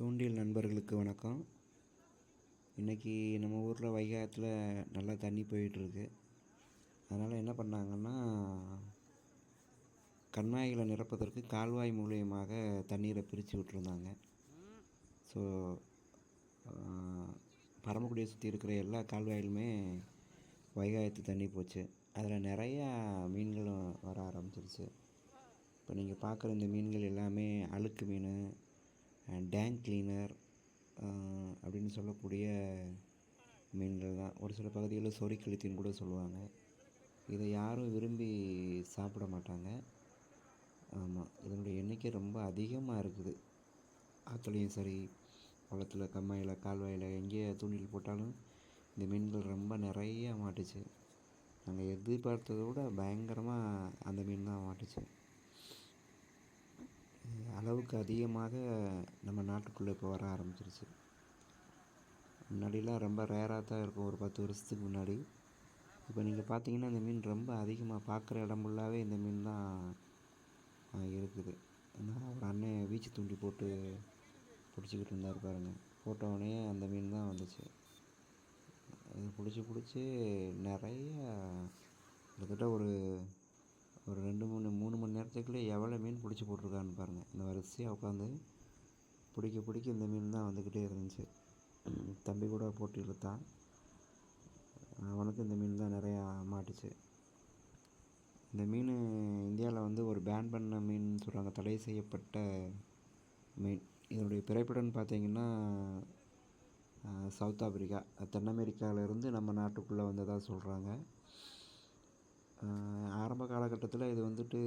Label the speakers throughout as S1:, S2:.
S1: தூண்டில் நண்பர்களுக்கு வணக்கம். இன்றைக்கி நம்ம ஊரில் வைகாத்தில் நல்லா தண்ணி போயிட்டுருக்கு. அதனால் என்ன பண்ணாங்கன்னா கண்மாய்களை நிரப்பதற்கு கால்வாய் மூலியமாக தண்ணீரை பிரித்து விட்டுருந்தாங்க. ஸோ பரமக்குடியை சுற்றி இருக்கிற எல்லா கால்வாயிலுமே வைகாயத்து தண்ணி போச்சு. அதில் நிறையா மீன்களும் வர ஆரம்பிச்சிருச்சு. இப்போ நீங்கள் பார்க்குற இந்த மீன்கள் எல்லாமே அழுக்கு மீன் டேங்க் கிளீனர் அப்படின்னு சொல்லக்கூடிய மீன்கள் தான். ஒரு சில பகுதிகளில் சொறிக்கழுத்தின்னு கூட சொல்லுவாங்க. இதை யாரும் விரும்பி சாப்பிட மாட்டாங்க. ஆமாம் இதனுடைய எண்ணிக்கை ரொம்ப அதிகமாக இருக்குது. ஆற்றுலையும் சரி குளத்துல கம்மாயில் கால்வாயில் எங்கேயே தூண்டில் போட்டாலும் இந்த மீன்கள் ரொம்ப நிறைய மாட்டுச்சு. நாங்கள் எதிர்பார்த்ததை விட பயங்கரமாக அந்த மீன் தான் மாட்டுச்சு. அளவுக்கு அதிகமாக நம்ம நாட்டுக்குள்ளே இப்போ வர ஆரம்பிச்சிருச்சு. முன்னாடிலாம் ரொம்ப ரேராக தான் இருக்கும். ஒரு பத்து வருஷத்துக்கு முன்னாடி. இப்போ நீங்கள் பார்த்தீங்கன்னா இந்த மீன் ரொம்ப அதிகமாக பார்க்குற இடம் ஃபுல்லாகவே இந்த மீன் தான் இருக்குது. நான் ஒரு அண்ணன் வீச்சு தூண்டி போட்டு பிடிச்சிக்கிட்டு இருந்தார் பாருங்க. போட்டவுடனே அந்த மீன் தான் வந்துச்சு. இது பிடிச்சி பிடிச்சி நிறைய கிட்டத்தட்ட ஒரு ஒரு ரெண்டு மூணு மூணு மணி நேரத்துக்குள்ளே எவ்வளோ மீன் பிடிச்சி போட்டிருக்கான்னு பாருங்கள் இந்த வரிசையாக உட்காந்து பிடிக்க பிடிக்க இந்த மீன் தான் வந்துக்கிட்டே இருந்துச்சு. தம்பி கூட போட்டு இழுத்தான் அவனுக்கு இந்த மீன் தான் நிறையா மாட்டுச்சு. இந்த மீன் இந்தியாவில் வந்து ஒரு பேன் பண்ண மீன் சொல்கிறாங்க தடை செய்யப்பட்ட மீன். இதனுடைய பிறப்பிடம்னு பார்த்தீங்கன்னா சவுத் ஆப்பிரிக்கா. தென் அமெரிக்காவிலேருந்து நம்ம நாட்டுக்குள்ளே வந்ததாக சொல்கிறாங்க ஆரம்ப காலகட்டத்தில் இது வந்துட்டு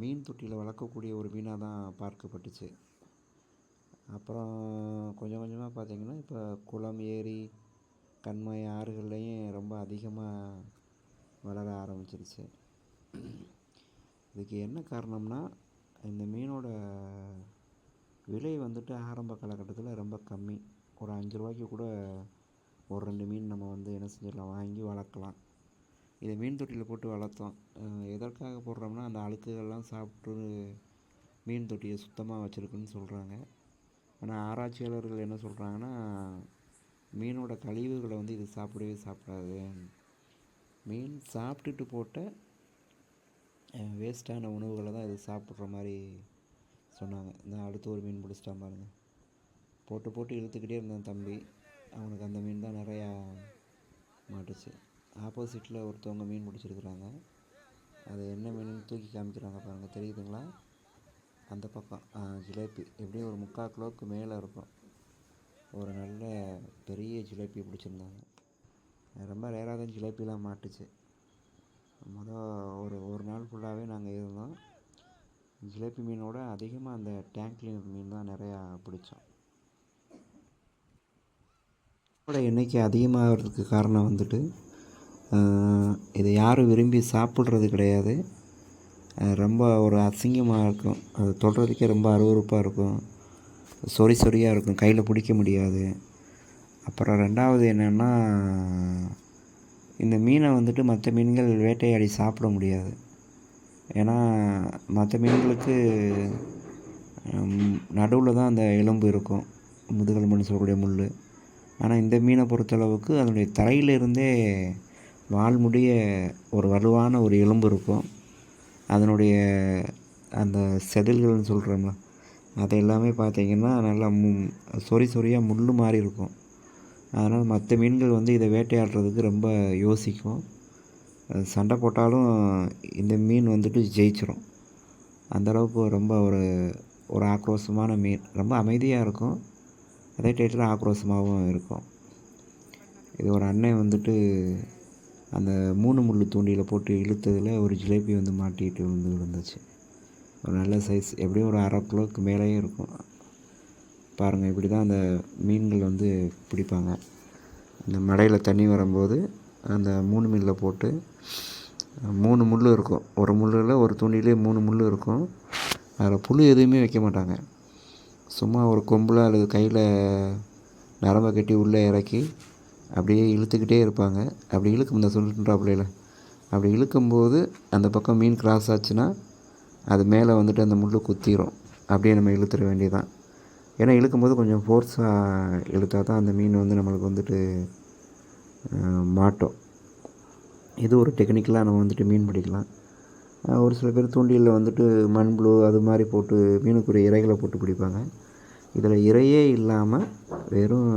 S1: மீன் தொட்டியில் வளர்க்கக்கூடிய ஒரு மீனாக தான் பார்க்கப்பட்டுச்சு. அப்புறம் கொஞ்சம் கொஞ்சமாக பார்த்திங்கன்னா இப்போ குளம் ஏரி கண்மாய் ஆறுகள்லையும் ரொம்ப அதிகமாக வளர ஆரம்பிச்சிருச்சு. இதுக்கு என்ன காரணம்னா இந்த மீனோட விலை வந்துட்டு ஆரம்ப காலகட்டத்தில் ரொம்ப கம்மி. ஒரு அஞ்சு ரூபாய்க்கு கூட ஒரு ரெண்டு மீன் நம்ம வந்து என்ன செஞ்சிடலாம் வாங்கி வளர்க்கலாம். இதை மீன் தொட்டியில் போட்டு வளர்த்தோம். எதற்காக போடுறோம்னா அந்த அழுக்குகள்லாம் சாப்பிட்டு மீன் தொட்டியை சுத்தமாக வச்சுருக்குன்னு சொல்கிறாங்க ஆனால் ஆராய்ச்சியாளர்கள் என்ன சொல்கிறாங்கன்னா மீனோட கழிவுகளை வந்து இது சாப்பிடவே சாப்பிடாது. மீன் சாப்பிட்டுட்டு போட்ட வேஸ்ட்டான உணவுகளை தான் இது சாப்பிட்ற மாதிரி சொன்னாங்க. இந்த அடுத்து ஒரு மீன் பிடிச்சிட்டா பாருங்கள் போட்டு போட்டு இழுத்துக்கிட்டே இருந்தான் தம்பி. அவனுக்கு அந்த மீன் தான் நிறையா மாட்டுச்சு. ஆப்போசிட்டில் ஒருத்தவங்க மீன் பிடிச்சிருக்குறாங்க. அது என்ன மீனுன்னு தூக்கி காமிக்கிறாங்க பாருங்கள் தெரியுதுங்களா? அந்த பக்கம். ஜிலேபி. எப்படியும் ஒரு முக்கால் கிலோவுக்கு மேலே இருக்கும். ஒரு நல்ல பெரிய ஜிலேபி பிடிச்சிருந்தாங்க. ரொம்ப ரேராக தான் ஜிலேபிலாம் மாட்டுச்சு. மொதல் ஒரு ஒரு நாள் ஃபுல்லாகவே நாங்கள் இருந்தோம். ஜிலேபி மீனோட அதிகமாக அந்த டேங்க்லேயும் மீன் தான் நிறையா பிடிச்சோம். எண்ணிக்கை அதிகமாகிறதுக்கு காரணம் வந்துட்டு இதை யாரும் விரும்பி சாப்பிட்றது கிடையாது. ரொம்ப ஒரு அசிங்கமாக இருக்கும். அது தொடுறதுக்கே ரொம்ப அருவருப்பாக இருக்கும். சொறி சொறியாக இருக்கும். கையில் பிடிக்க முடியாது. அப்புறம் ரெண்டாவது என்னென்னா இந்த மீனை வந்துட்டு மற்ற மீன்கள் வேட்டையாடி சாப்பிட முடியாது. ஏன்னா மற்ற மீன்களுக்கு நடுவில் தான் அந்த எலும்பு இருக்கும். முதுகெலும்புன்னு சொல்லக்கூடிய முள் ஆனால் இந்த மீனை பொறுத்தளவுக்கு அதனுடைய தரையிலிருந்தே வால்முடிய ஒரு வலுவான ஒரு எலும்பு இருக்கும். அதனுடைய அந்த செதில்கள்னு சொல்கிறோம்ல அது எல்லாமே பார்த்திங்கன்னா நல்லா மு சொறி சொறியாக முள் மாதிரி இருக்கும். அதனால் மற்ற மீன்கள் வந்து இதை வேட்டையாடுறதுக்கு ரொம்ப யோசிக்கும். சண்டை போட்டாலும் இந்த மீன் வந்துட்டு ஜெயிச்சிரும். அந்தளவுக்கு ரொம்ப ஒரு ஒரு ஆக்ரோஷமான மீன். ரொம்ப அமைதியாக இருக்கும். அதே டயத்தில் ஆக்ரோஷமாகவும் இருக்கும். இது ஒரு அண்ணன் வந்துட்டு அந்த மூணு முள் தூண்டியில் போட்டு இழுத்ததில் ஒரு ஜிலேபி வந்து மாட்டிக்கிட்டு விழுந்து விழுந்துச்சு. ஒரு நல்ல சைஸ் எப்படியும் ஒரு அரை கிலோவுக்கு மேலேயே இருக்கும். பாருங்கள் இப்படி தான் அந்த மீன்கள் வந்து பிடிப்பாங்க. இந்த மடையில் தண்ணி வரும்போது அந்த மூணு மில்லில் போட்டு மூணு முள் இருக்கும். ஒரு முள்ளில் ஒரு தூண்டிலே மூணு முள் இருக்கும். அதில் புழு எதுவுமே வைக்க மாட்டாங்க. சும்மா ஒரு கொம்பில் அல்லது கையில் நரம்பை கட்டி உள்ளே இறக்கி அப்படியே இழுத்துக்கிட்டே இருப்பாங்க. அப்படி இழுக்கும் இந்த சொல்லிட்டுறாப்புலையில் அப்படி இழுக்கும்போது அந்த பக்கம் மீன் கிராஸ் ஆச்சுன்னா அது மேலே வந்துட்டு அந்த முள் குத்திரும். அப்படியே நம்ம இழுத்துற வேண்டியதான் ஏன்னா இழுக்கும்போது கொஞ்சம் ஃபோர்ஸாக இழுத்தா தான் அந்த மீன் வந்து நம்மளுக்கு வந்துட்டு மாட்டும். இது ஒரு டெக்னிக்கலாக நம்ம வந்துட்டு மீன் பிடிக்கலாம். ஒரு சில பேர் தூண்டிலில் வந்துட்டு மண்புழு அது மாதிரி போட்டு மீனுக்குரிய இரைகளை போட்டு பிடிப்பாங்க. இதில் இரையே இல்லாமல் வெறும்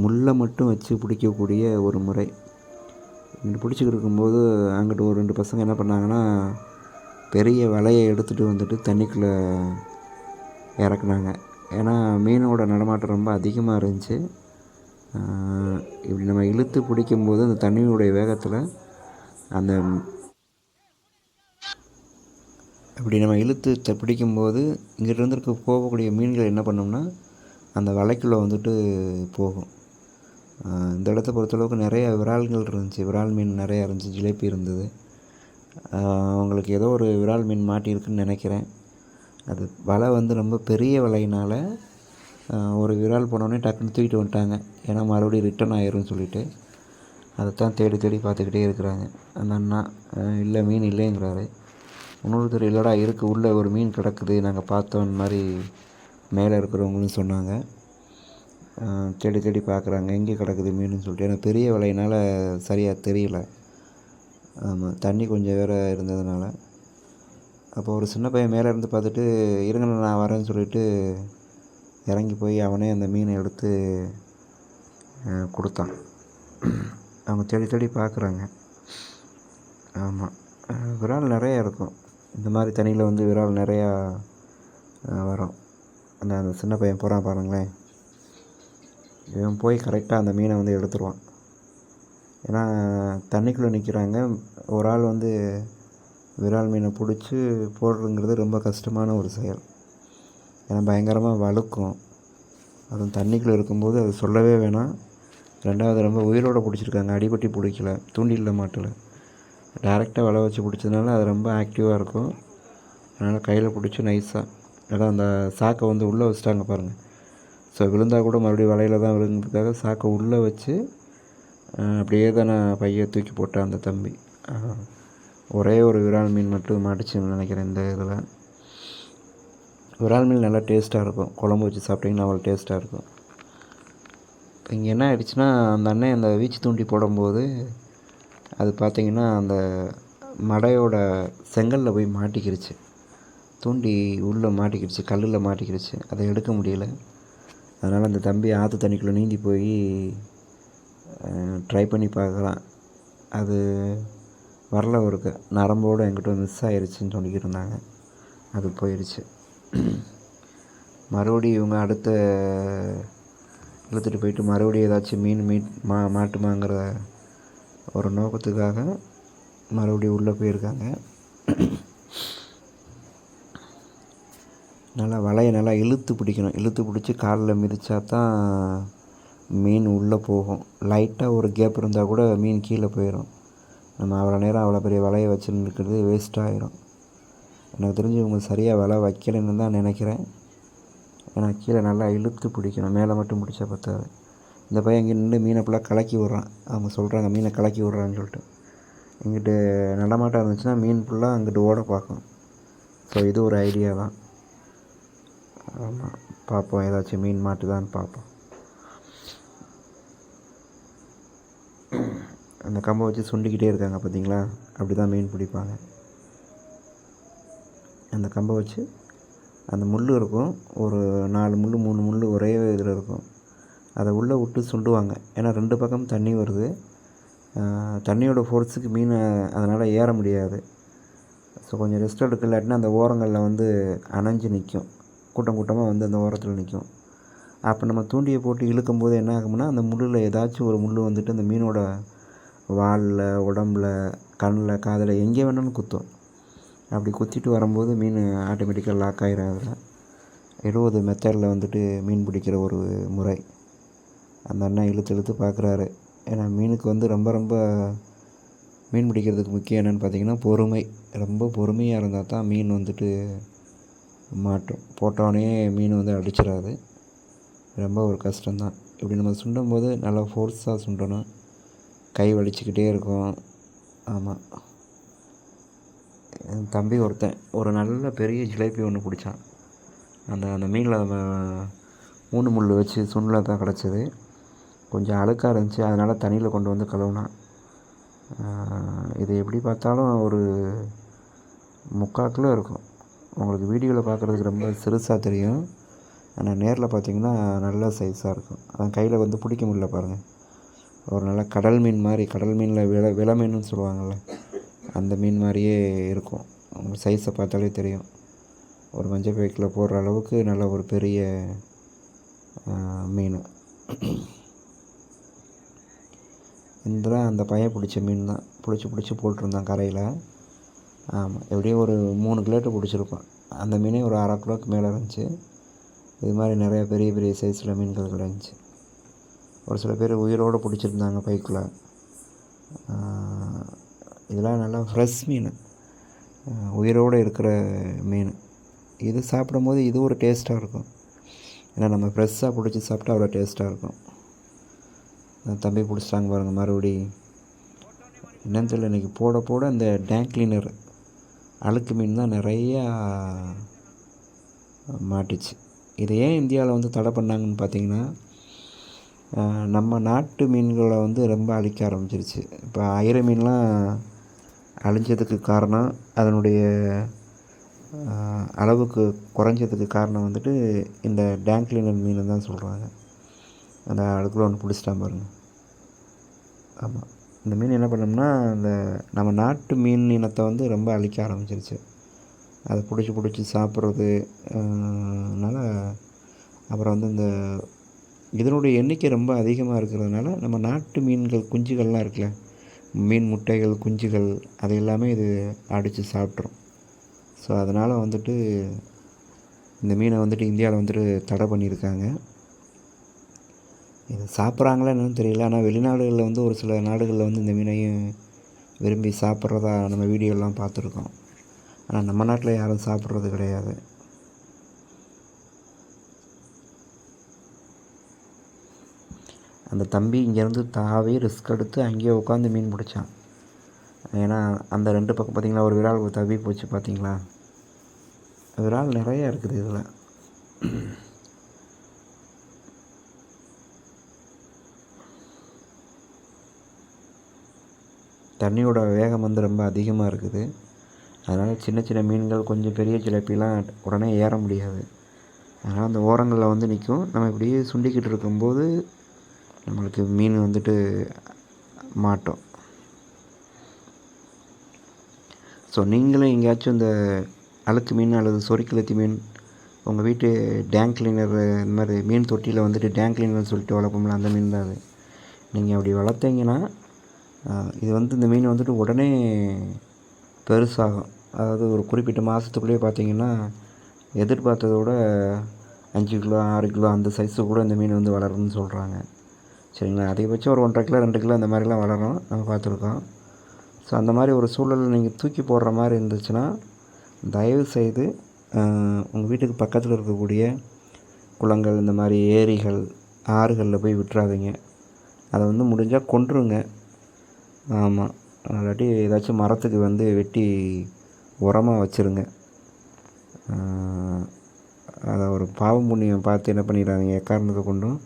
S1: முள்ளை மட்டும் வச்சு பிடிக்கக்கூடிய ஒரு முறை. இங்கிட்டு பிடிச்சிக்கிட்டு இருக்கும்போது அங்கிட்டு ஒரு ரெண்டு பசங்க என்ன பண்ணாங்கன்னா பெரிய வலையை எடுத்துகிட்டு வந்துட்டு தண்ணிக்குள்ளே இறக்குனாங்க. ஏன்னா மீனோட நடமாட்டம் ரொம்ப அதிகமாக இருந்துச்சு. இப்படி நம்ம இழுத்து பிடிக்கும்போது அந்த தண்ணியுடைய வேகத்தில் அந்த இப்படி நம்ம இழுத்து த பிடிக்கும்போது இங்கிட்டிருந்து இருக்க போகக்கூடிய மீன்கள் என்ன பண்ணோம்னா அந்த வலைக்குள்ளே வந்துட்டு போகும். இந்த இடத்த பொறுத்தளவுக்கு நிறைய விரால்கள் இருந்துச்சு. விரால் மீன் நிறையா இருந்துச்சு. ஜிலேபி இருந்தது. அவங்களுக்கு ஏதோ ஒரு விரால் மீன் மாட்டியிருக்குன்னு நினைக்கிறேன். அது வலை வந்து ரொம்ப பெரிய வலையினால் ஒரு விரால் போனோடனே டக்குன்னு தூக்கிட்டு வந்துட்டாங்க. ஏன்னா மறுபடியும் ரிட்டர்ன் ஆயிரும்னு சொல்லிட்டு. அதைத்தான் தேடி தேடி பார்த்துக்கிட்டே இருக்கிறாங்க. அந்த அண்ணா இல்லை மீன் இல்லைங்கிறாரு. இன்னொருத்தர் இல்லைடா இருக்குது உள்ளே ஒரு மீன் கிடக்குது. நாங்கள் பார்த்தோம். மாதிரி மேலே இருக்கிறவங்களும் சொன்னாங்க. தேடி தேடி பார்க்குறாங்க. எங்கே கிடக்குது மீனுன்னு சொல்லிட்டு. எனக்கு பெரிய வலையினால் சரியாக தெரியல. ஆமாம் தண்ணி கொஞ்சம் வேறு இருந்ததுனால. அப்போ ஒரு சின்ன பையன் மேலே இருந்து பார்த்துட்டு இருங்கண்ணா நான் வரேன்னு சொல்லிட்டு இறங்கி போய் அவனே அந்த மீனை எடுத்து கொடுத்தான். அவங்க தேடி தேடி பார்க்குறாங்க. ஆமாம் விரால் நிறையா இருக்கும். இந்த மாதிரி தண்ணியில் வந்து விரால் நிறையா வரும். அந்த அந்த சின்ன பையன் போகிறான் பாருங்களேன். இவன் போய் கரெக்டாக அந்த மீனை வந்து எடுத்துருவான். ஏன்னா தண்ணிக்குள்ளே நிற்கிறாங்க ஒரு ஆள் வந்து விரால் மீனை பிடிச்சி போடுறதுங்கிறது ரொம்ப கஷ்டமான ஒரு செயல். ஏன்னா பயங்கரமாக வழுக்கும். அதுவும் தண்ணிக்குள்ளே இருக்கும்போது அது சொல்லவே வேணாம். ரெண்டாவது ரொம்ப உயிரோடு பிடிச்சிருக்காங்க. அடிபட்டி பிடிக்கல. தூண்டிலில் மாட்டலை. டேரெக்டாக வலை வச்சு பிடிச்சதுனால அது ரொம்ப ஆக்டிவாக இருக்கும். அதனால் கையில் பிடிச்சி நைஸாக அதான் அந்த சாக்கை வந்து உள்ளே வச்சுட்டாங்க பாருங்கள் ஸோ விழுந்தால் கூட மறுபடியும் வலையில் தான் விழுந்ததுக்காக சாக்கை உள்ளே வச்சு அப்படியே தான் நான் பையை தூக்கி போட்டேன் அந்த தம்பி. ஒரே ஒரு விரால் மீன் மட்டும் மாட்டிச்சுன்னு நினைக்கிறேன் இந்த இதில். விரால் மீன் நல்லா டேஸ்ட்டாக இருக்கும். குழம்பு வச்சு சாப்பிட்டிங்கன்னா அவ்வளோ டேஸ்ட்டாக இருக்கும். இங்கே என்ன ஆயிடுச்சுன்னா அந்த அண்ணன் அந்த வீச்சு தூண்டி போடும்போது அது பார்த்திங்கன்னா அந்த மடையோட செங்கலில் போய் மாட்டிக்கிருச்சு. தூண்டி உள்ளே மாட்டிக்கிடுச்சு கல்லில் மாட்டிக்கிடுச்சு அதை எடுக்க முடியல. அதனால் அந்த தம்பி ஆற்று தண்ணிக்குள்ளே நீந்தி போய் ட்ரை பண்ணி பார்க்கலாம். அது வரல ஒருக்க நரம்போடு எங்கிட்ட மிஸ் ஆயிடுச்சுன்னு சொல்லிக்கிட்டு இருந்தாங்க. அது போயிடுச்சு மறுபடியும் இவங்க அடுத்த இழுத்துட்டு போயிட்டு மறுபடியும் ஏதாச்சும் மீன் மீட் மா மாட்டுமாங்கிற ஒரு நோக்கத்துக்காக மறுபடியும் உள்ளே போயிருக்காங்க. நல்லா வலையை நல்லா இழுத்து பிடிக்கணும். இழுத்து பிடிச்சி காலில் மிதித்தா தான் மீன் உள்ளே போகும். லைட்டாக ஒரு கேப் இருந்தால் கூட மீன் கீழே போயிடும் நம்ம அவ்வளோ நேரம் அவ்வளோ பெரிய வலையை வச்சுருக்கிறது நிற்கிறது வேஸ்ட் ஆகிரும் எனக்கு தெரிஞ்சு இவங்க சரியாக வலை வைக்கலைன்னு தான் நினைக்கிறேன். ஏன்னா கீழே நல்லா இழுத்து பிடிக்கணும். மேலே மட்டும் பிடிச்சா பத்தாது. இந்த பையன் இங்கே நின்று மீனை ஃபுல்லாக கலக்கி விட்றான். அவங்க சொல்கிறாங்க மீனை கலக்கி விட்றான்னு சொல்லிட்டு. இங்கிட்டு நடமாட்டம் இருந்துச்சுன்னா மீன் ஃபுல்லாக அங்கிட்டு ஓட பார்க்கும். ஸோ இது ஒரு ஐடியா தான். ஆமாம் பார்ப்போம் ஏதாச்சும் மீன் மாட்டுதான்னு பார்ப்போம் அந்த கம்பை வச்சு சுண்டிக்கிட்டே இருக்காங்க பார்த்தீங்களா அப்படி தான் மீன் பிடிப்பாங்க. அந்த கம்பை வச்சு அந்த முள் இருக்கும். ஒரு நாலு முள் மூணு முள் ஒரே இதில் இருக்கும். அதை உள்ளே விட்டு சுண்டுவாங்க. ஏன்னா ரெண்டு பக்கம் தண்ணி வருது. தண்ணியோட ஃபோர்ஸுக்கு மீன் அதனால் ஏற முடியாது. ஸோ கொஞ்சம் ரெஸ்ட் எடுக்க இல்லாட்டினா அந்த ஓரங்களில் வந்து அணைஞ்சு நிற்கும் கூட்டம் கூட்டமாக வந்து அந்த ஓரத்தில் நிற்கும் அப்போ நம்ம தூண்டியை போட்டு இழுக்கும் போது என்ன ஆகும்னா அந்த முள்ளில் ஏதாச்சும் ஒரு முள் வந்துட்டு அந்த மீனோட வாலில் உடம்புல கண்ணில் காதில் எங்கே வேணாலும் குத்தும். அப்படி குத்திட்டு வரும்போது மீன் ஆட்டோமேட்டிக்காக லாக் ஆகிடும் அதில். எழுபது மெத்தடில் வந்துட்டு மீன் பிடிக்கிற ஒரு முறை. அந்த அண்ணன் இழுத்து இழுத்து பார்க்குறாரு ஏன்னா மீனுக்கு வந்து ரொம்ப ரொம்ப மீன் பிடிக்கிறதுக்கு முக்கியம் என்னென்னு பார்த்தீங்கன்னா பொறுமை. ரொம்ப பொறுமையாக இருந்தால் தான் மீன் வந்துட்டு மாட்டும். போட்டோடனே மீன் வந்து அடிச்சிடாது. ரொம்ப ஒரு கஷ்டம்தான். இப்படி நம்ம சுண்டும் போது நல்லா ஃபோர்ஸாக சுண்டணும். கை வலிச்சுக்கிட்டே இருக்கும். ஆமாம் என் தம்பி ஒருத்தன் ஒரு நல்ல பெரிய ஜிலேபி ஒன்று பிடிச்சான் அந்த அந்த மீனில் மூணு முள் வச்சு சுண்டில் தான் கிடச்சிது. கொஞ்சம் அழுக்காக இருந்துச்சு. அதனால் தண்ணியில் கொண்டு வந்து கழுவுனான். இது எப்படி பார்த்தாலும் ஒரு முக்கால் கிலோ இருக்கும். உங்களுக்கு வீடியோவில் பார்க்குறதுக்கு ரொம்ப சிறுசாக தெரியும். ஆனால் நேரில் பார்த்தீங்கன்னா நல்ல சைஸாக இருக்கும். அதான் கையில் வந்து பிடிக்க முடியல பாருங்கள் ஒரு நல்ல கடல் மீன் மாதிரி கடல் மீனில் வில வில மீனுன்னு சொல்லுவாங்கள்ல அந்த மீன் மாதிரியே இருக்கும். உங்களுக்கு சைஸை பார்த்தாலே தெரியும். ஒரு மஞ்சள் பேக்கில் போடுற அளவுக்கு நல்ல ஒரு பெரிய மீன். இதெல்லாம் அந்த பையன் பிடிச்ச மீன் தான். பிடிச்சி பிடிச்சி போட்டிருந்தான் கரையில். ஆமாம் எப்படியும் ஒரு மூணு கிலோட்டு பிடிச்சிருப்பான் அந்த மீனே ஒரு அரை கிலோவுக்கு மேலே இருந்துச்சு. இது மாதிரி நிறையா பெரிய பெரிய சைஸில் மீன்கள் கிடந்துச்சு ஒரு சில பேர் உயிரோடு பிடிச்சிருந்தாங்க பைக்கில். இதெல்லாம் நல்லா ஃப்ரெஷ் மீன். உயிரோடு இருக்கிற மீன். இது சாப்பிடும்போது இது ஒரு டேஸ்ட்டாக இருக்கும். ஏன்னா நம்ம ஃப்ரெஷ்ஷாக பிடிச்சி சாப்பிட்டா அவ்வளோ டேஸ்ட்டாக இருக்கும். தம்பி பிடிச்சிட்டாங்க பாருங்கள் மறுபடி. என்னன்னு தெரியல இன்றைக்கி போட போட இந்த டேங்க் கிளீனர் அழுக்கு மீன் தான் நிறையா மாட்டிச்சு. இதை ஏன் இந்தியாவில் வந்து தடை பண்ணாங்கன்னு பார்த்தீங்கன்னா நம்ம நாட்டு மீன்களை வந்து ரொம்ப அழிக்க ஆரம்பிச்சிருச்சு. இப்போ அயிரை மீன்லாம் அழிஞ்சதுக்கு காரணம் அதனுடைய அளவுக்கு குறைஞ்சதுக்கு காரணம் வந்துட்டு இந்த டேங்க் கிளீனர் மீன் தான் சொல்கிறாங்க அந்த அழுக்குள்ள ஒன்று பிடிச்சிட்டா பாருங்கள் ஆமாம் இந்த மீன் என்ன பண்ணோம்னா இந்த நம்ம நாட்டு மீன் இனத்தை வந்து ரொம்ப அழிக்க ஆரம்பிச்சிருச்சு. அதை பிடிச்சி பிடிச்சி சாப்பிட்றது அதனால் அப்புறம் வந்து இந்த இதனுடைய எண்ணிக்கை ரொம்ப அதிகமாக இருக்கிறதுனால நம்ம நாட்டு மீன்கள் குஞ்சுகள்லாம் இருக்குல்ல மீன் முட்டைகள் குஞ்சுகள் அது எல்லாமே இது அடித்து சாப்பிட்ரும் ஸோ அதனால் வந்துட்டு இந்த மீனை வந்துட்டு இந்தியாவில் வந்துட்டு தடை பண்ணியிருக்காங்க. இது சாப்பிட்றாங்களா என்னன்னு தெரியல. ஆனால் வெளிநாடுகளில் வந்து ஒரு சில நாடுகளில் வந்து இந்த மீனையும் விரும்பி சாப்பிட்றதா நம்ம வீடியோலாம் பார்த்துருக்கோம். ஆனால் நம்ம நாட்டில் யாரும் சாப்பிட்றது கிடையாது. அந்த தம்பி இங்கேருந்து தாவே ரிஸ்க் எடுத்து அங்கேயே உட்காந்து மீன் பிடிச்சான். ஏன்னா அந்த ரெண்டு பக்கம் பார்த்திங்களா ஒரு விரால் தவி போச்சு பார்த்தீங்களா? விரால் நிறையா இருக்குது இதில். தண்ணியோட வேகம் வந்து ரொம்ப அதிகமாக இருக்குது. அதனால் சின்ன சின்ன மீன்கள் கொஞ்சம் பெரிய ஜிலேபிலாம் உடனே ஏற முடியாது. அதனால் அந்த ஓரங்களில் வந்து நிற்கும் நம்ம இப்படியே சுண்டிக்கிட்டு இருக்கும்போது நம்மளுக்கு மீன் வந்துட்டு மாட்டோம். ஸோ நீங்களும் எங்கேயாச்சும் இந்த அழுக்கு மீன் அல்லது சொறிக்கலத்தி மீன் உங்கள் வீட்டு டேங்க் கிளீனர் இந்த மாதிரி மீன் தொட்டியில் வந்துட்டு டேங்க் கிளீனர்னு சொல்லிட்டு வளர்ப்போம்ல அந்த மீன் தான் அது. நீங்கள் அப்படி வளர்த்தீங்கன்னா இது வந்து இந்த மீன் வந்துட்டு உடனே பெருசாகும். அதாவது ஒரு குறிப்பிட்ட மாதத்துக்குள்ளேயே பார்த்தீங்கன்னா எதிர்பார்த்ததை விட அஞ்சு கிலோ ஆறு கிலோ அந்த சைஸு கூட இந்த மீன் வந்து வளரும்னு சொல்கிறாங்க சரிங்களா? அதிகபட்சம் ஒரு ஒன்றரை கிலோ ரெண்டு கிலோ அந்த மாதிரிலாம் வளரும். நம்ம பார்த்துருக்கோம். ஸோ அந்த மாதிரி ஒரு சூழலில் நீங்கள் தூக்கி போடுற மாதிரி இருந்துச்சுன்னா தயவு செய்து உங்கள் வீட்டுக்கு பக்கத்தில் இருக்கக்கூடிய குளங்கள் இந்த மாதிரி ஏரிகள் ஆறுகளில் போய் விட்டுறாதீங்க. அதை வந்து முடிஞ்சால் கொன்றுங்க. ஆமாம் இல்லாட்டி ஏதாச்சும் மரத்துக்கு வந்து வெட்டி உரமாக வச்சுருங்க. அதை ஒரு பாவம் புண்ணியம் பார்த்து என்ன பண்ணிடாதீங்க. எக்காரணத்தை கொண்டும்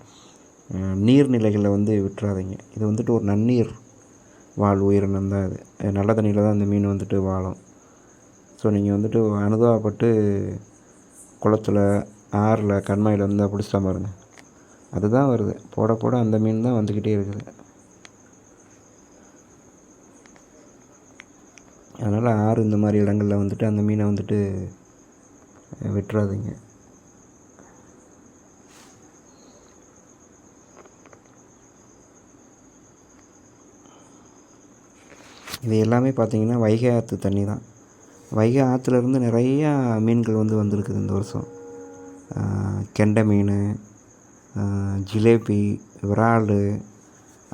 S1: நீர்நிலைகளில் வந்து விட்டுறாதீங்க. இது வந்துட்டு ஒரு நன்னீர் வாழ் உயிரினம் தான் இது. நல்ல தண்ணியில் தான் இந்த மீன் வந்துட்டு வாழும். ஸோ நீங்கள் வந்துட்டு அனுதாபப்பட்டு குளத்துல ஆறில் கண்மாயில் வந்து பிடிச்சிட்டா பாருங்கள் அதுதான் வருது. போட போட அந்த மீன் தான் வந்துக்கிட்டே இருக்குது. அதனால் ஆறு இந்த மாதிரி இடங்களில் வந்துட்டு அந்த மீனை வந்துட்டு விட்டுறாதீங்க. இது எல்லாமே பார்த்திங்கன்னா வைகை ஆற்று தண்ணி தான் வைகை ஆற்றுலேருந்து நிறையா மீன்கள் வந்து வந்திருக்குது இந்த வருஷம். கெண்டை மீன் ஜிலேபி விராலு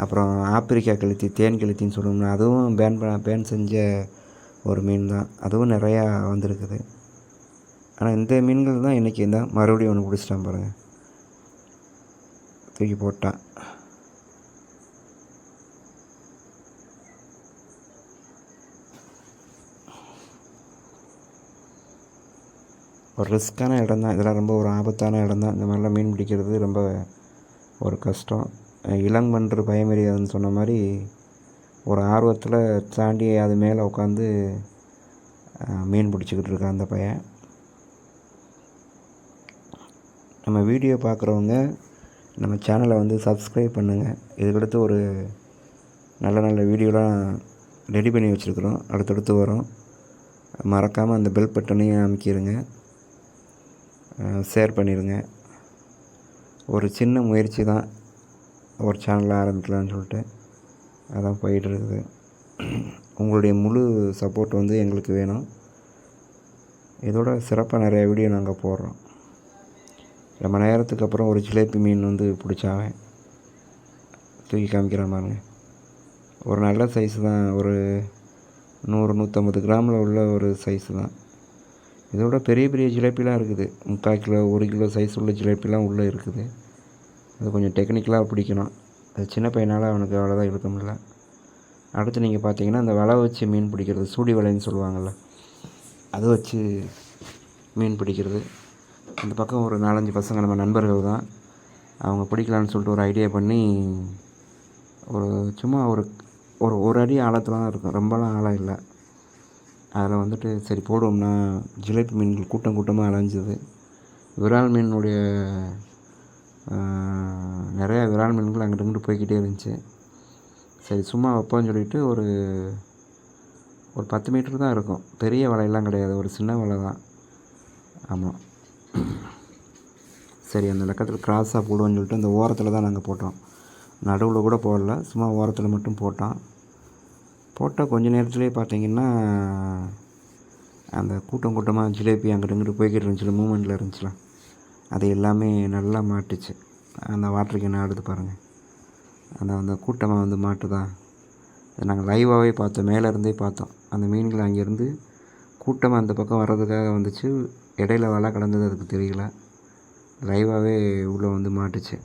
S1: அப்புறம் ஆப்பிரிக்கா கழுத்தி தேன் கழுத்தின்னு சொல்லணும்னா அதுவும் பேன் பேன் செஞ்ச ஒரு மீன் தான். அதுவும் நிறையா வந்திருக்குது. ஆனால் இந்த மீன்கள் தான் இன்றைக்கி இருந்தால் மறுபடியும் ஒன்று பிடிச்சிட்டான் பாருங்கள் தூக்கி போட்டான். ஒரு ரிஸ்க்கான இடம் தான். இதெல்லாம் ரொம்ப ஒரு ஆபத்தான இடம் தான். இந்த மாதிரிலாம் மீன் பிடிக்கிறது ரொம்ப ஒரு கஷ்டம். இளங்கன்று பயமறியாதுன்னு சொன்ன மாதிரி ஒரு ஆர்வத்தில் தாண்டி அது மேலே உட்காந்து மீன் பிடிச்சிக்கிட்டு இருக்கான் அந்த பையன். நம்ம வீடியோ பார்க்குறவங்க நம்ம சேனலை வந்து சப்ஸ்கிரைப் பண்ணுங்கள் இதுக்கடுத்து ஒரு நல்ல நல்ல வீடியோலாம் ரெடி பண்ணி வச்சுருக்குறோம். அடுத்தடுத்து வரும். மறக்காமல் அந்த பெல் பட்டனையும் அமைக்கிடுங்க ஷேர் பண்ணிடுங்க ஒரு சின்ன முயற்சி தான் ஒரு சேனலை ஆரம்பிக்கலான்னு சொல்லிட்டு. அதான் போயிட்டுருக்குது. உங்களுடைய முழு சப்போர்ட் வந்து எங்களுக்கு வேணும். இதோட சிறப்பாக நிறைய வீடியோ நாங்கள் போடுறோம். ரொம்ப நேரத்துக்கு அப்புறம் ஒரு ஜிலேபி மீன் வந்து பிடிச்சாவேன் தூக்கி காமிக்கிறேன் ஒரு நல்ல சைஸ் தான். ஒரு நூறு நூற்றம்பது கிராமில் உள்ள ஒரு சைஸ் தான். இதோட பெரிய பெரிய ஜிலேபிலாம் இருக்குது. முக்கால் கிலோ ஒரு கிலோ சைஸ் உள்ள ஜிலேபிலாம் உள்ளே இருக்குது. அது கொஞ்சம் டெக்னிக்கலாக பிடிக்கணும். அது சின்ன பையனால் அவனுக்கு அவ்வளோதான் இழுக்க முடியல. அடுத்து நீங்கள் பார்த்தீங்கன்னா அந்த வலை வச்சு மீன் பிடிக்கிறது சூடி வலைன்னு சொல்லுவாங்கள்ல அது வச்சு மீன் பிடிக்கிறது. அந்த பக்கம் ஒரு நாலஞ்சு பசங்க நம்ம நண்பர்கள் தான். அவங்க பிடிக்கலான்னு சொல்லிட்டு ஒரு ஐடியா பண்ணி ஒரு சும்மா ஒரு ஒரு ஒரு அடி ஆழத்தில் தான் இருக்கும். ரொம்பலாம் ஆழம் இல்லை. அதில் வந்துட்டு சரி போடுவோம்னா ஜிலேபி மீன்கள் கூட்டம் கூட்டமாக அலைஞ்சிது. விரால் மீனுடைய நிறையா விரால் மீன்கள் அங்கிட்டு இங்கிட்டு போய்க்கிட்டே இருந்துச்சு. சரி சும்மா வைப்போம்னு சொல்லிட்டு ஒரு ஒரு பத்து மீட்டர் தான் இருக்கும். பெரிய வலையெல்லாம் கிடையாது ஒரு சின்ன வலை தான். ஆமாம் சரி அந்த லக்கத்தில் கிராஸாக போடுவோம்னு சொல்லிட்டு அந்த ஓரத்தில் தான் நாங்கள் போட்டோம். நடுவில் கூட போடல சும்மா ஓரத்தில் மட்டும் போட்டோம். போட்டால் கொஞ்ச நேரத்துலேயே பார்த்தீங்கன்னா அந்த கூட்டம் கூட்டமாக ஜிலேபி அங்கிட்டு இங்கிட்டு போய்கிட்டு இருந்துச்சுல மூமெண்ட்டில் இருந்துச்சுல. அது எல்லாமே நல்லா மாட்டுச்சு. அந்த வாட்டர் கேன் ஆடுது பாருங்கள் அந்த அந்த கூட்டமாக வந்து மாட்டுதா. நாங்கள் லைவாகவே பார்த்தோம். மேலே இருந்தே பார்த்தோம். அந்த மீன்கள் அங்கேருந்து கூட்டமாக அந்த பக்கம் வர்றதுக்காக வந்துச்சு. இடையில வலை கலந்தது அதுக்கு தெரியல. லைவாகவே உள்ளே வந்து மாட்டுச்சு.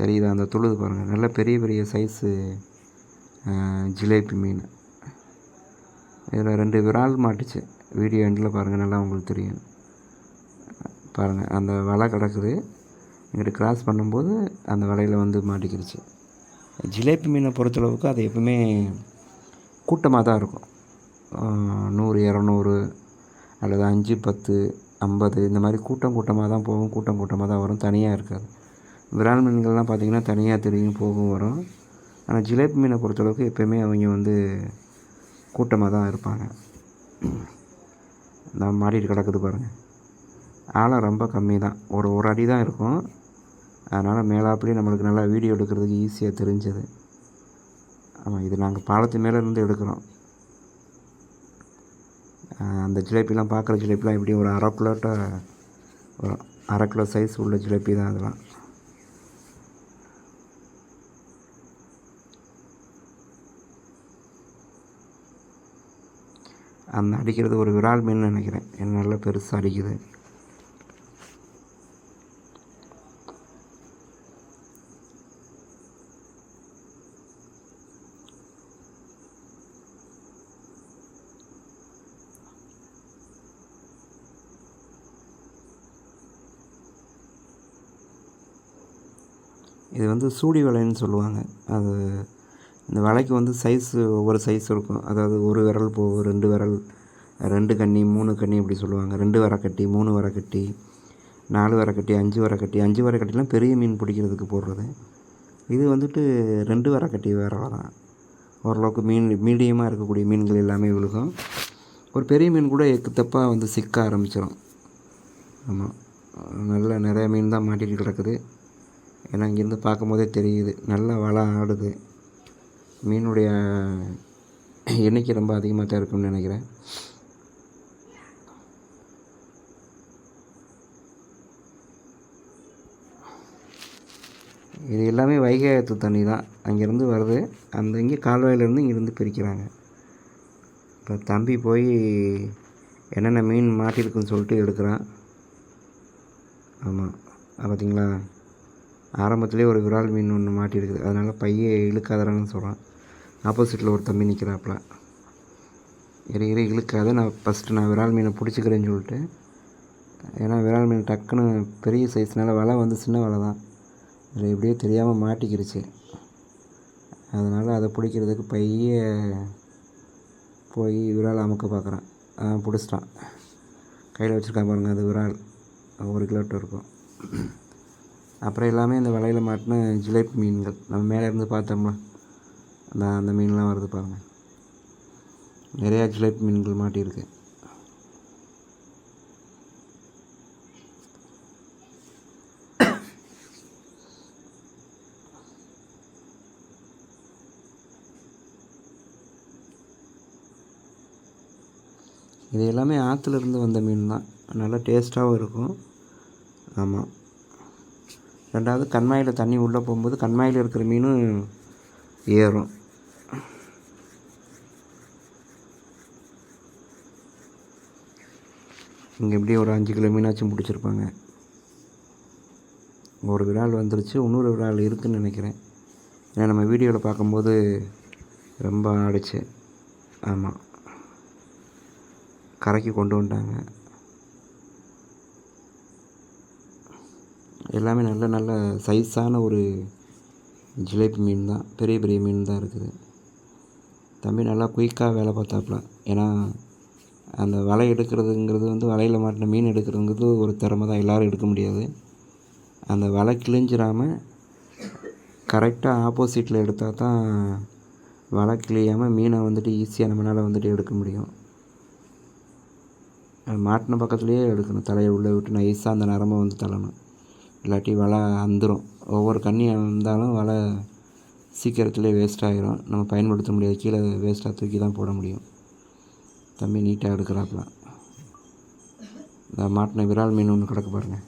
S1: தெரியுதா? அந்த தொழுது பாருங்கள் நல்ல பெரிய பெரிய சைஸு ஜிலேபி மீன். இதில் ரெண்டு விரால் மாட்டுச்சு. வீடியோ எண்டில் பாருங்கள் நல்லா உங்களுக்கு தெரியும். பாருங்கள் அந்த வலை கிடக்குது. இங்கிட்ட கிராஸ் பண்ணும்போது அந்த வலையில் வந்து மாட்டிக்கிடுச்சு ஜிலேபி மீனை பொறுத்தளவுக்கு அது எப்பவுமே கூட்டமாக தான் இருக்கும். நூறு இரநூறு அல்லது அஞ்சு பத்து ஐம்பது இந்த மாதிரி கூட்டம் கூட்டமாக தான் போகும் கூட்டம் கூட்டமாக தான் வரும் தனியாக இருக்காது. விரால் மீன்கள்லாம் பார்த்திங்கன்னா தனியாக தெரியும் போகும் வரும். ஆனால் ஜிலேபி மீனை பொறுத்தளவுக்கு எப்போயுமே அவங்க வந்து கூட்டமாக தான் இருப்பாங்க. நான் மாடிட்டு கிடக்குது பாருங்கள் ஆழம் ரொம்ப கம்மி தான் ஒரு ஒரு அடி தான் இருக்கும். அதனால் மேலாப்பிலே நம்மளுக்கு நல்லா வீடியோ எடுக்கிறதுக்கு ஈஸியாக தெரிஞ்சது. ஆமாம் இது நாங்கள் பாலத்து மேலே இருந்து எடுக்கிறோம். அந்த ஜிலேபிலாம் பார்க்குற ஜிலேபிலாம் எப்படியும் ஒரு அரை கிலோட்ட ஒரு அரை கிலோ சைஸ் உள்ள ஜிலேபி தான் அதெல்லாம். அந்த அடிக்கிறது ஒரு விரால் மீன் நினைக்கிறேன். என்ன நல்லா பெருசாக அடிக்குது இது வந்து சூடி வலைன்னு சொல்லுவாங்க. அது இந்த வலைக்கு வந்து சைஸு ஒவ்வொரு சைஸ் இருக்கும். அதாவது ஒரு விரல் போகும் ரெண்டு விரல் ரெண்டு கண்ணி மூணு கண்ணி இப்படி சொல்லுவாங்க. ரெண்டு வரக்கட்டி மூணு வரக்கட்டி நாலு வரக்கட்டி அஞ்சு வரக்கட்டி அஞ்சு வரக்கட்டிலாம் பெரிய மீன் பிடிக்கிறதுக்கு போடுறது. இது வந்துட்டு ரெண்டு வரக்கட்டி வேற தான் ஓரளவுக்கு மீன் மீடியமாக இருக்கக்கூடிய மீன்கள் எல்லாமே விழுகும். ஒரு பெரிய மீன் கூட எக்கு தப்பாக வந்து சிக்க ஆரம்பிச்சிடும் ஆமாம் நல்ல நிறைய மீன் தான் மாட்டிகிட்டு கிடக்குது. ஏன்னா இங்கேருந்து பார்க்கும்போதே தெரியுது. நல்லா வலை ஆடுது. மீனுடைய எண்ணிக்கை ரொம்ப அதிகமாக தான் இருக்கும்னு நினைக்கிறேன். இது எல்லாமே வைகை ஆற்று தண்ணி தான். அங்கேருந்து வருது. அந்த இங்கே கால்வாயிலேருந்து இங்கேருந்து பிரிக்கிறாங்க. இப்போ தம்பி போய் என்னென்ன மீன் மாட்டிருக்குன்னு சொல்லிட்டு எடுக்கிறான். ஆமாம். பார்த்தீங்களா? ஆரம்பத்துலேயே ஒரு விரால் மீன் ஒன்று மாட்டிருக்குது அதனால் பையை இழுக்காதடான்னு சொல்கிறான் ஆப்போசிட்டில் ஒரு தம்பி நிற்கிறாப்புல இரு இரு இழுக்காத. நான் ஃபஸ்ட்டு நான் விரால் மீனை பிடிச்சிக்கிறேன்னு சொல்லிட்டு ஏன்னா விரால் மீன் டக்குன்னு பெரிய சைஸ்னால வலை வந்து சின்ன வலை தான். அதில் எப்படியோ தெரியாமல் மாட்டிக்கிருச்சு. அதனால் அதை பிடிக்கிறதுக்கு பைய போய் விரால் அமுக்க பார்க்குறான். பிடிச்சிட்டான். கையில் வச்சுருக்கான் பாருங்கள் அது விரால். ஒரு கிலோட்டு இருக்கும். அப்புறம் எல்லாமே இந்த வலையில் மாட்டின ஜிலேபி மீன்கள். நம்ம மேலே இருந்து பார்த்தோம்ல அந்த அந்த மீன்லாம் வருது பாருங்கள் நிறையா ஜிலேபி மீன்கள் மாட்டியிருக்கு. இது எல்லாமே ஆற்றுல இருந்து வந்த மீன் தான். நல்லா டேஸ்ட்டாகவும் இருக்கும். ஆமாம் ரெண்டாவது கண்மாயில் தண்ணி உள்ளே போகும்போது கண்மாயில் இருக்கிற மீனும் ஏறும். இங்கே எப்படியும் ஒரு அஞ்சு கிலோ மீனாச்சும் பிடிச்சிருப்பாங்க. ஒரு விரால் வந்துருச்சு இன்னொரு விரால் இருக்குதுன்னு நினைக்கிறேன். ஏன்னா நம்ம வீடியோவில் பார்க்கும்போது ரொம்ப ஆடிச்சு. ஆமாம் கரைக்கு கொண்டு வந்துட்டாங்க. எல்லாமே நல்ல நல்ல சைஸான ஒரு ஜிலேபி மீன் தான். பெரிய பெரிய மீன் தான் இருக்குது. தம்பி நல்லா குயிக்காக வேலை பார்த்தாப்புல. ஏன்னா அந்த வலை எடுக்கிறதுங்கிறது வந்து வலையில் மாட்டின மீன் எடுக்கிறதுங்கிறது ஒரு திறமை தான். எல்லோரும் எடுக்க முடியாது. அந்த வலை கிழிஞ்சிடாமல் கரெக்டாக ஆப்போசிட்டில் எடுத்தால் தான் வலை கிழியாமல் மீனை வந்துட்டு ஈஸியாக நம்மளால் வந்துட்டு எடுக்க முடியும். மாட்டின பக்கத்துலேயே எடுக்கணும். தலையை உள்ளே விட்டு நைஸாக அந்த நரம்பை வந்து தள்ளணும். இல்லாட்டி வலை அந்துடும் ஒவ்வொரு கண்ணி வந்தாலும் வலை சீக்கிரத்துலேயே வேஸ்ட் ஆகிரும் நம்ம பயன்படுத்த முடியாது. கீழே வேஸ்ட்டாக தூக்கி தான் போட முடியும். தம்பி நீட்டாக எடுக்கிறாப்புல. இந்த மாட்டின விரால் மீன் ஒன்று கிடக்கு பாருங்கள்